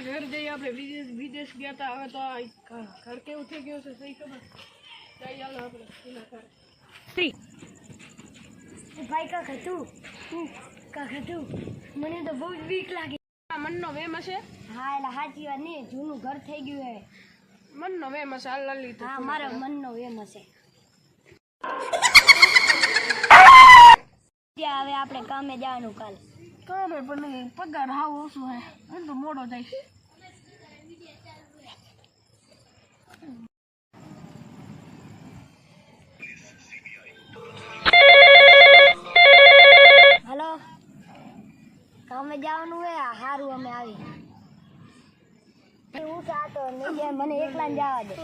આપણા ઘર જઈ આપણે વિદેશ વિદેશ ગયા હતા હવે તો ઘર કેવું થઈ ગયું છે સહી ખબર. જઈ આપણે ઘર. ભાઈ કાકા તું હું કાકા તું મને તો બહુ જ બીક લાગે. મનનો વેમ હશે? હા એટલે સાચી વાત નહીં જૂનું ઘર થઈ ગયું હે. મનનો વેમ હશે હાલ લાલી હા મારો મનનો એમ હશે. ત્યાં હવે આપણે કામે જવાનું કાલે. કામે પણ પગાર હાવ ઓછું હે. એમ તો મોડો જાય. સાતો નહીં મને એકલા જવા દે.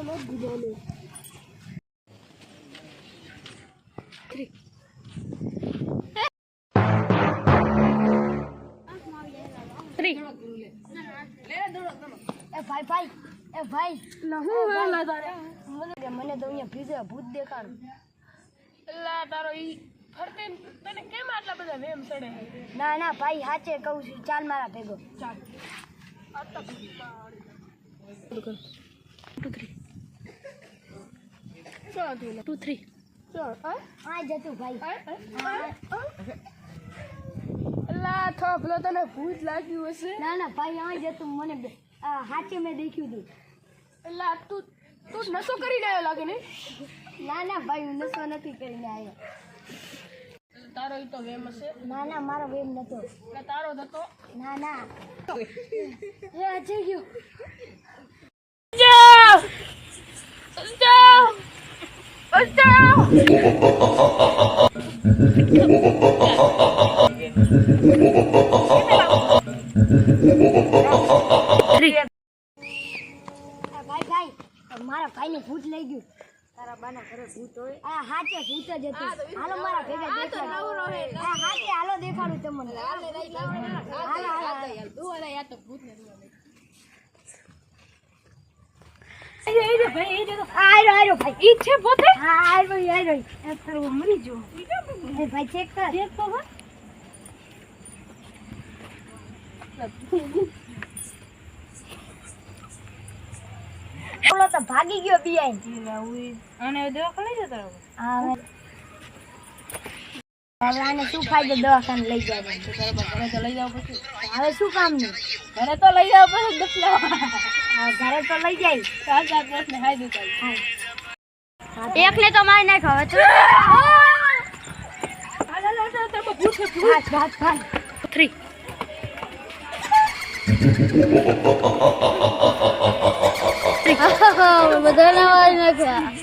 એ ભાઈ ભાઈ એ ભાઈ. મને મને તો અહીંયા ભીજે ભૂત દેખાડું. એલા તારો ઈ ફરતે તને કેમ આટલા બધા વેમ ચડે? ના ના ભાઈ સાચે કહું છું. ચાલ મારા ભેગો. ચાલ. તને ભૂત લાગ્યું હશે ના ના ભાઈ આ જતું મને હાચે મેં દેખ્યું હતું એટલે તું તું નશો કરીને આવ્યો લાગે ને, ના ના ભાઈ, હું નશો નથી કરીને આવ્યો. તારો ઈ તો વેમ હશે. ના ના મારો વેમ નતો. એટલે તારો હતો. ના ના. એ અજય ગયો. ભાઈ ભાઈ મારા ભાઈને ભૂત લઈ ગયું. તારા બાના ઘરે ભૂત હોય. આ હાચે ભૂત જ હતું. હાલો મારા ભેગા દેખાડો હા. હાચે હાલો દેખાડું તમને. હાલો હાલો હાલો આયરો આયરો ભાઈ ઈ છે પોતે? હા આયરો આયરો એ તારું મરી જો એ ભાઈ ચેક કર ચેક તો કર ઓલો તો ભાગી ગયો બિયાઈ અને દવાખાને જતા રહો? હા હવે આને શું ફાયદો દવાખાને લઈ જાય ઘરે તો લઈ જાવ પછી. હવે શું કામનું ઘરે તો લઈ જાવ પછી ઘરે તો લઈ જાય. ચાર ચાર પ્રશ્ન હાઈ દેતા એકને તો મારી નાખ હવે તો બધાને મારી નાખ્યા.